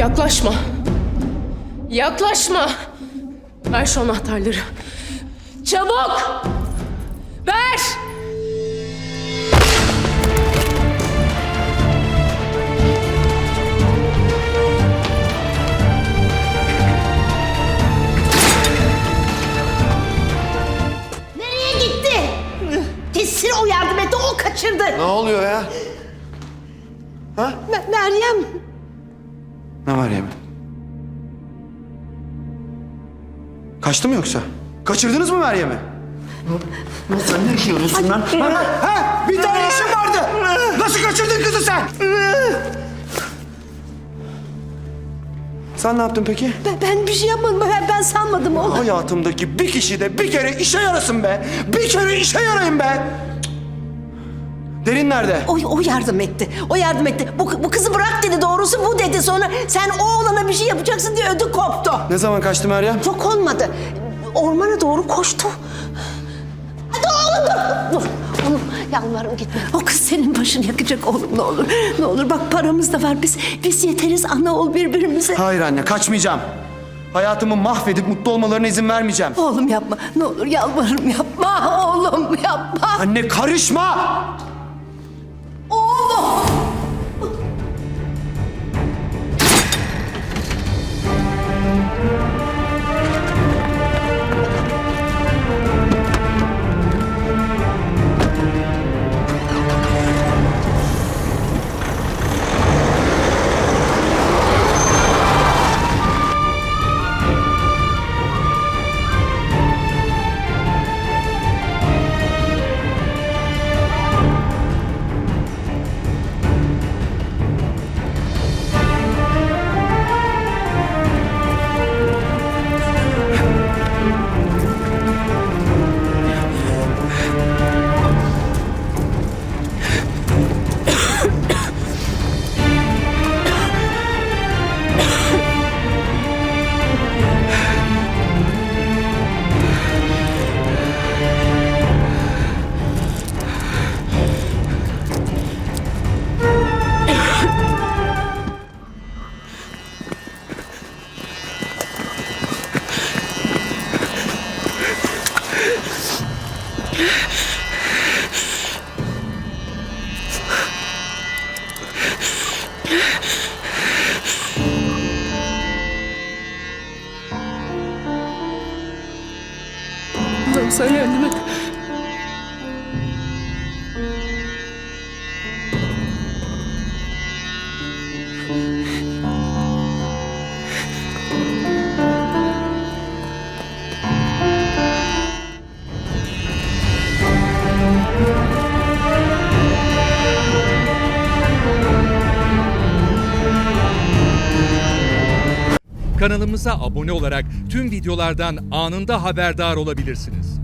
Yaklaşma. Yaklaşma. Ver şu anahtarları. Çabuk! Ver! Nereye gitti? Kesin o yardım etti, o kaçırdı. Ne oluyor ya? Me- Meryem. Ne var Yemin? Kaçtı mı yoksa? Kaçırdınız mı Meryem'i? Sen ne işi yapıyorsun lan? Ha? Bir tane işim vardı. Nasıl kaçırdın kızı sen? Sen ne yaptın peki? Ben, ben bir şey yapmadım, ben, ben sanmadım oğlum. Hayatımdaki bir kişi de bir kere işe yarasın be. Bir kere işe yarayın be. Derin nerede? O, o yardım etti, o yardım etti. Bu, bu kızı bırak dedi, doğrusu bu dedi. Sonra sen o oğlana bir şey yapacaksın diye ödü koptu. Ne zaman kaçtı Meryem? Çok olmadı. Ormana doğru koştu. Hadi oğlum dur. Dur. Oğlum yalvarırım gitme. O kız senin başını yakacak oğlum ne olur. Ne olur bak paramız da var. Biz biz yeteriz ana ol birbirimize. Hayır anne kaçmayacağım. Hayatımı mahvedip mutlu olmalarına izin vermeyeceğim. Oğlum yapma. Ne olur yalvarırım yapma. Oğlum yapma. Anne karışma! Sen yardım et. Kanalımıza abone olarak tüm videolardan anında haberdar olabilirsiniz.